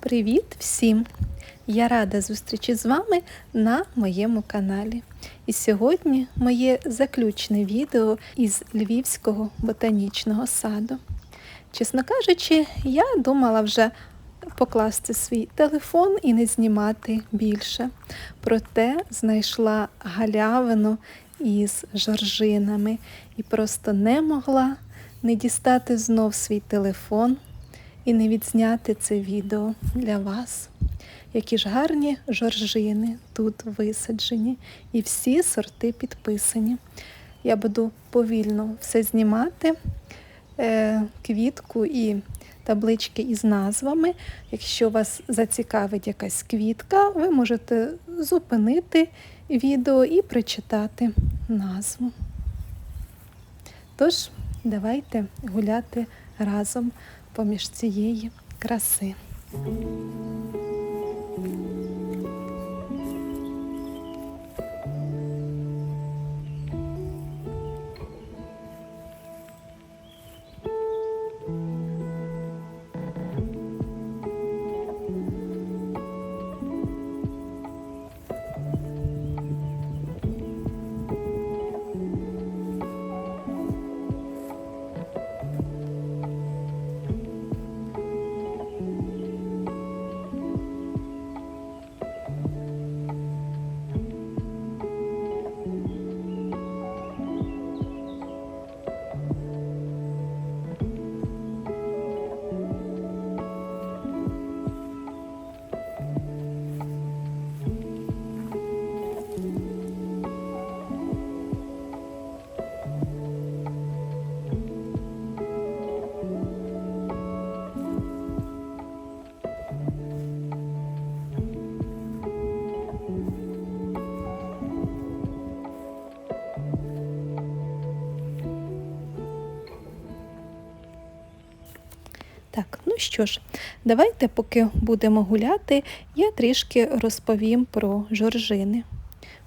Привіт всім! Я рада зустрічі з вами на моєму каналі. І сьогодні моє заключне відео із Львівського ботанічного саду. Чесно кажучи, я думала вже покласти свій телефон і не знімати більше. Проте знайшла галявину із жоржинами і просто не могла не дістати знов свій телефон і не відзняти це відео для вас. Які ж гарні жоржини тут висаджені, і всі сорти підписані. Я буду повільно все знімати, е, квітку і таблички із назвами. Якщо вас зацікавить якась квітка, ви можете зупинити відео і прочитати назву. Тож, давайте гуляти разом поміж цієї краси. Що ж, давайте, поки будемо гуляти, я трішки розповім про жоржини.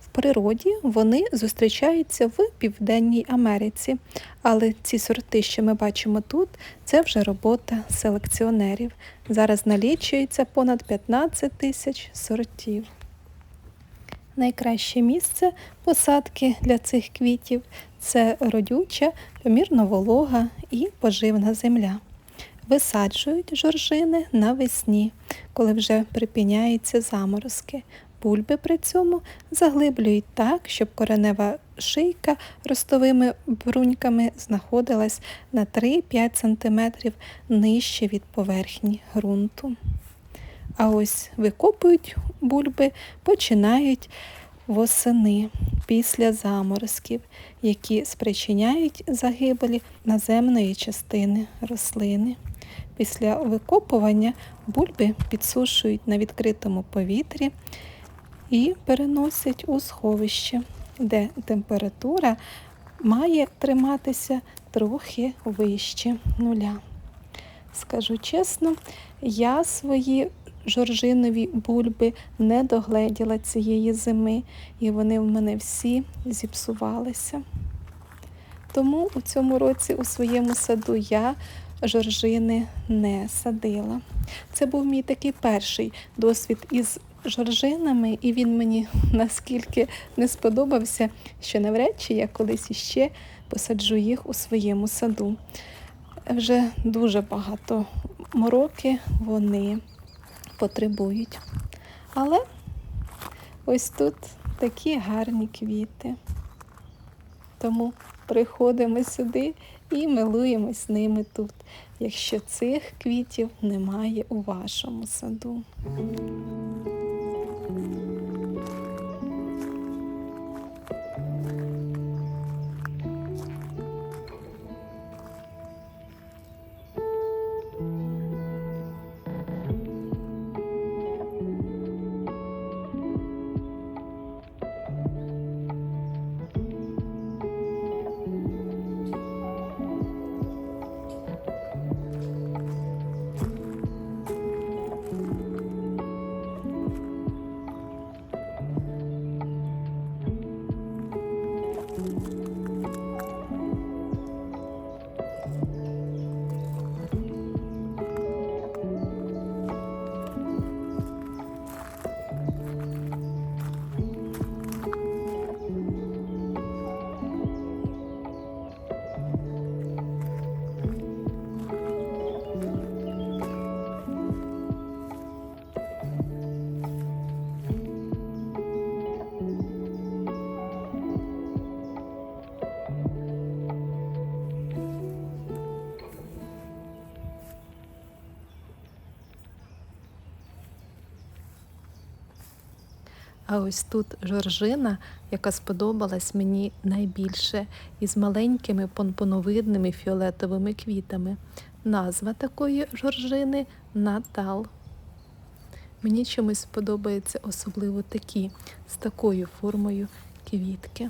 В природі вони зустрічаються в Південній Америці, але ці сорти, що ми бачимо тут, це вже робота селекціонерів. Зараз налічується понад 15 тисяч сортів. Найкраще місце посадки для цих квітів це родюча, помірно волога і поживна земля. Висаджують жоржини навесні, коли вже припиняються заморозки. Бульби при цьому заглиблюють так, щоб коренева шийка ростовими бруньками знаходилась на 3-5 см нижче від поверхні ґрунту. А ось викопують бульби, починають восени після заморозків, які спричиняють загибелі наземної частини рослини. Після викопування бульби підсушують на відкритому повітрі і переносять у сховище, де температура має триматися трохи вище нуля. Скажу чесно, я свої жоржинові бульби не догледіла цієї зими, і вони в мене всі зіпсувалися. Тому у цьому році у своєму саду я жоржини не садила. Це був мій такий перший досвід із жоржинами, і він мені наскільки не сподобався, що навряд чи я колись іще посаджу їх у своєму саду. Вже дуже багато мороки вони потребують. Але ось тут такі гарні квіти. Тому приходимо сюди і милуємось ними тут, якщо цих квітів немає у вашому саду. А ось тут жоржина, яка сподобалась мені найбільше, із маленькими помпоновидними фіолетовими квітами. Назва такої жоржини Натал. Мені чомусь подобаються особливо такі з такою формою квітки.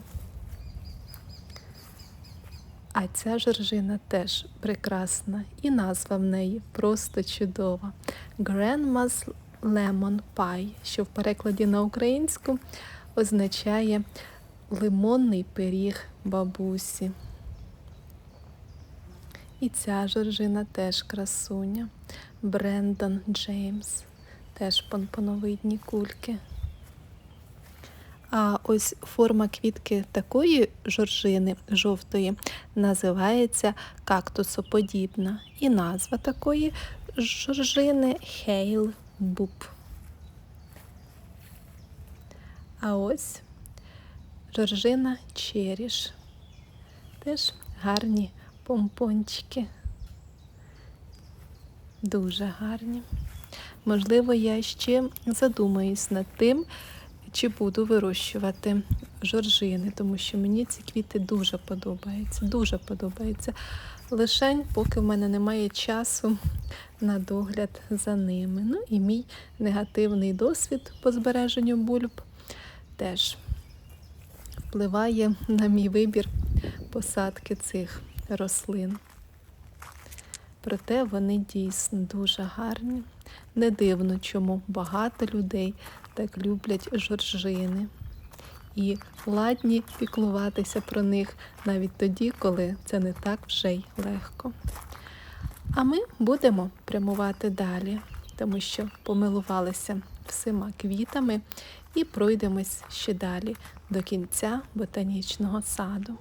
А ця жоржина теж прекрасна, і назва в неї просто чудова. Grandma's Lemon Pie, що в перекладі на українську означає лимонний пиріг бабусі. І ця жоржина теж красуня. Брендон Джеймс, теж помпоновидні кульки. А ось форма квітки такої жоржини жовтої називається кактусоподібна. І назва такої жоржини Хейл Буб. А ось жоржина Черіш. Теж гарні помпончики. Дуже гарні. Можливо, я ще задумаюсь над тим, чи буду вирощувати жоржини, тому що мені ці квіти дуже подобаються. Дуже подобаються. Лишень, поки в мене немає часу на догляд за ними. Ну і мій негативний досвід по збереженню бульб теж впливає на мій вибір посадки цих рослин. Проте вони дійсно дуже гарні. Не дивно, чому багато людей так люблять жоржини і ладні піклуватися про них навіть тоді, коли це не так вже й легко. А ми будемо прямувати далі, тому що помилувалися всіма квітами і пройдемось ще далі до кінця ботанічного саду.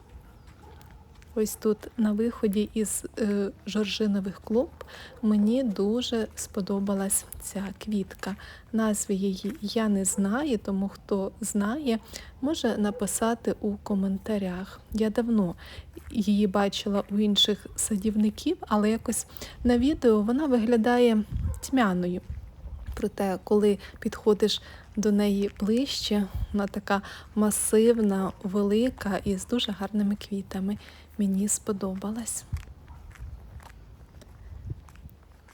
Ось тут на виході із е, жоржинових клумб мені дуже сподобалась ця квітка. Назві її я не знаю, тому хто знає, може написати у коментарях. Я давно її бачила у інших садівників, але якось на відео вона виглядає тьмяною. Проте, коли підходиш до неї ближче, вона така масивна, велика і з дуже гарними квітами. Мені сподобалась.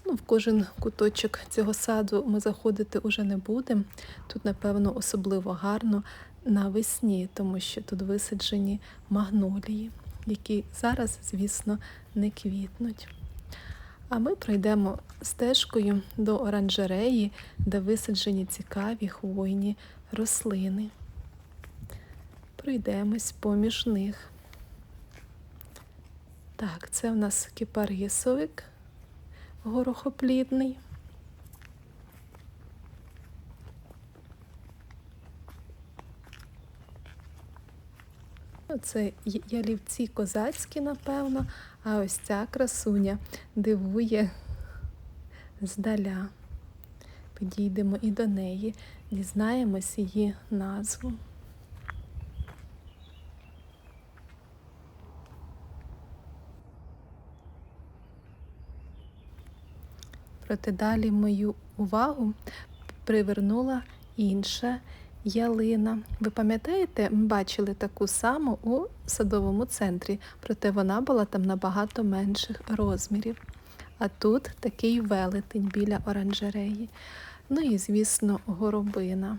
Ну, В кожен куточок цього саду ми заходити уже не будемо. Тут, напевно, особливо гарно навесні, тому що тут висаджені магнолії, які зараз, звісно, не квітнуть. А ми пройдемо стежкою до оранжереї, де висаджені цікаві хвойні рослини. Пройдемось поміж них. Так, це в нас кипарисовик горохоплідний. Це ялівці козацькі, напевно, а ось ця красуня дивує здаля. Підійдемо і до неї, дізнаємось її назву. Проте далі мою увагу привернула інша ялина. Ви пам'ятаєте, ми бачили таку саму у садовому центрі, проте вона була там набагато менших розмірів. А тут такий велетень біля оранжереї. Ну і, звісно, горобина.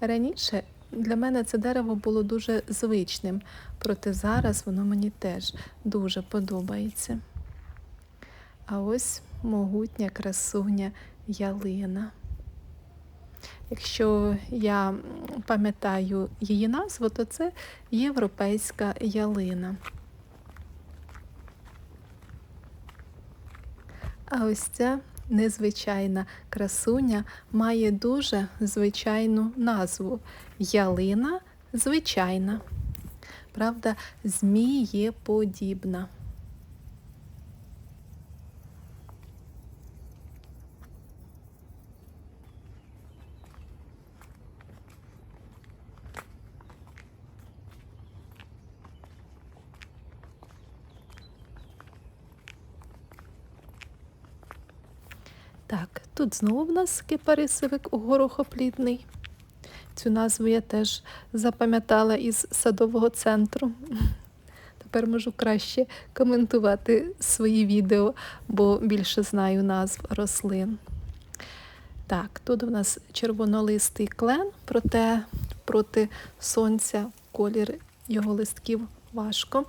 Раніше для мене це дерево було дуже звичним, проте зараз воно мені теж дуже подобається. А ось могутня красуня ялина. Якщо я пам'ятаю її назву, то це європейська ялина. А ось ця незвичайна красуня має дуже звичайну назву ялина звичайна. Правда, змієподібна. Так, тут знову в нас кипарисовик горохоплідний. Цю назву я теж запам'ятала із садового центру. Тепер можу краще коментувати свої відео, бо більше знаю назв рослин. Так, тут у нас червонолистий клен, проте проти сонця колір його листків важко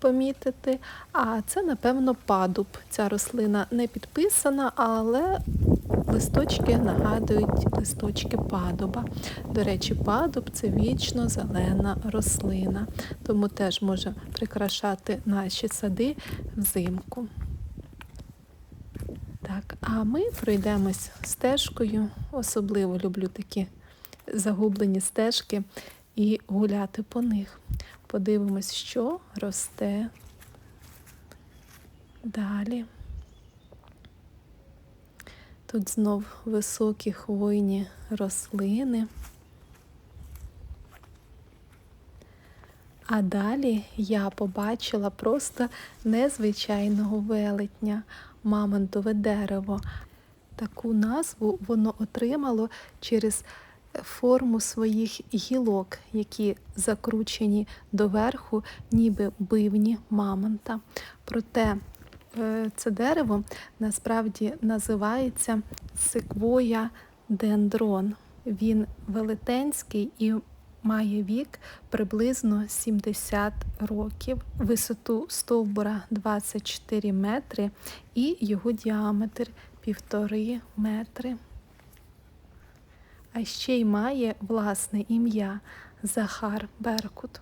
помітити. А це, напевно, падуб. Ця рослина не підписана, але листочки нагадують листочки падуба. До речі, падуб це вічно зелена рослина, тому теж може прикрашати наші сади взимку. Так, а ми пройдемось стежкою. Особливо люблю такі загублені стежки і гуляти по них. Подивимось, що росте далі. Тут знов високі хвойні рослини. А далі я побачила просто незвичайного велетня, мамонтове дерево. Таку назву воно отримало через форму своїх гілок, які закручені доверху, ніби бивні мамонта. Проте е, це дерево насправді називається секвоя дендрон. Він велетенський і має вік приблизно 70 років, висоту стовбура 24 метри і його діаметр півтори метри. А ще й має власне ім'я Захар Беркут.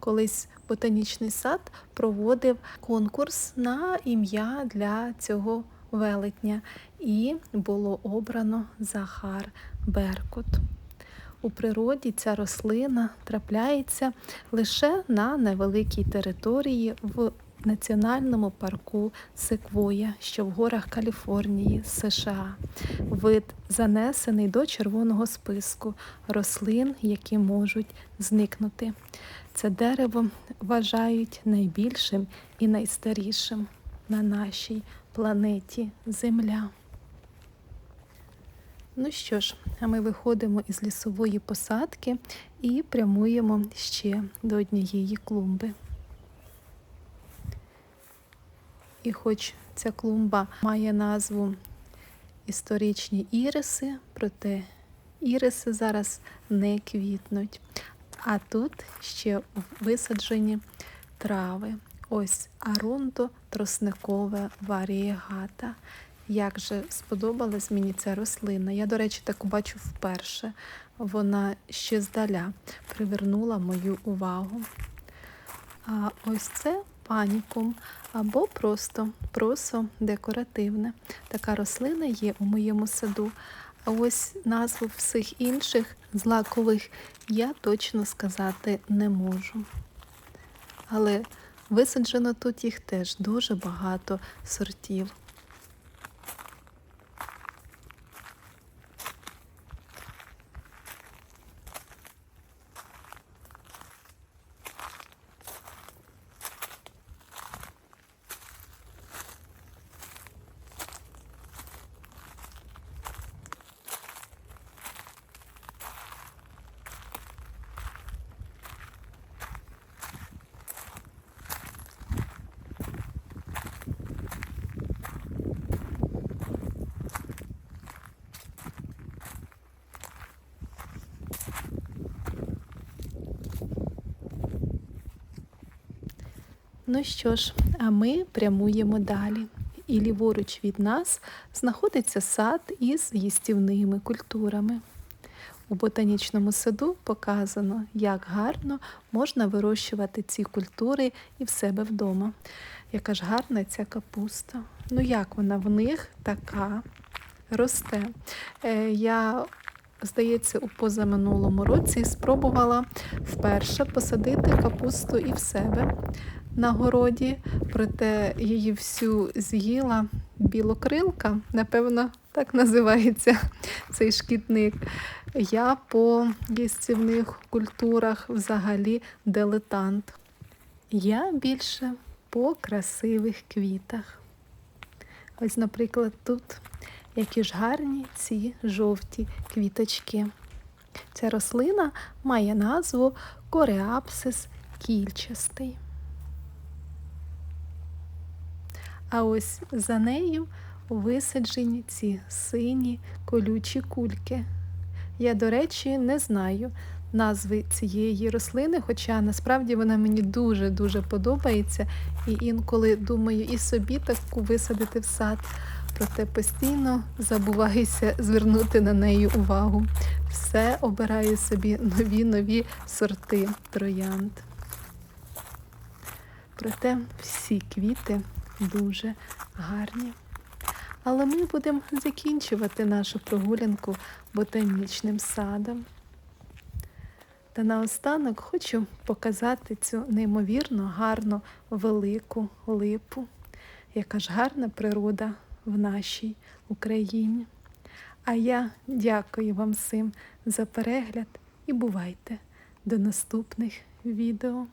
Колись ботанічний сад проводив конкурс на ім'я для цього велетня, і було обрано Захар Беркут. У природі ця рослина трапляється лише на невеликій території в національному парку Секвоя, що в горах Каліфорнії, США. Вид занесений до червоного списку рослин, які можуть зникнути. Це дерево вважають найбільшим і найстарішим на нашій планеті Земля. Ну що ж, а ми виходимо із лісової посадки і прямуємо ще до однієї клумби. І хоч ця клумба має назву історичні іриси, проте іриси зараз не квітнуть. А тут ще висаджені трави. Ось арундо тросникове варієгата. Як же сподобалась мені ця рослина. Я, до речі, таку бачу вперше. Вона ще здаля привернула мою увагу. А ось це панікум або просто просо декоративне. Така рослина є у моєму саду. А ось назву всіх інших злакових я точно сказати не можу. Але висаджено тут їх теж дуже багато сортів. Ну що ж, а ми прямуємо далі. І ліворуч від нас знаходиться сад із їстівними культурами. У ботанічному саду показано, як гарно можна вирощувати ці культури і в себе вдома. Яка ж гарна ця капуста. Ну, як вона в них така росте. Е, Я, здається, у позаминулому році спробувала вперше посадити капусту і в себе на городі, проте її всю з'їла білокрилка, напевно, так називається цей шкідник. Я по їстівних культурах взагалі дилетант. Я більше по красивих квітах. Ось, наприклад, тут які ж гарні ці жовті квіточки. Ця рослина має назву кореапсис кільчастий. А ось за нею висаджені ці сині колючі кульки. Я, до речі, не знаю назви цієї рослини, хоча насправді вона мені дуже-дуже подобається. І інколи думаю і собі таку висадити в сад, проте постійно забуваюся звернути на неї увагу. Все обираю собі нові нові сорти троянд. Проте всі квіти дуже гарні. Але ми будемо закінчувати нашу прогулянку ботанічним садом. Та наостанок хочу показати цю неймовірно гарну велику липу, яка ж гарна природа в нашій Україні. А я дякую вам всім за перегляд і бувайте до наступних відео.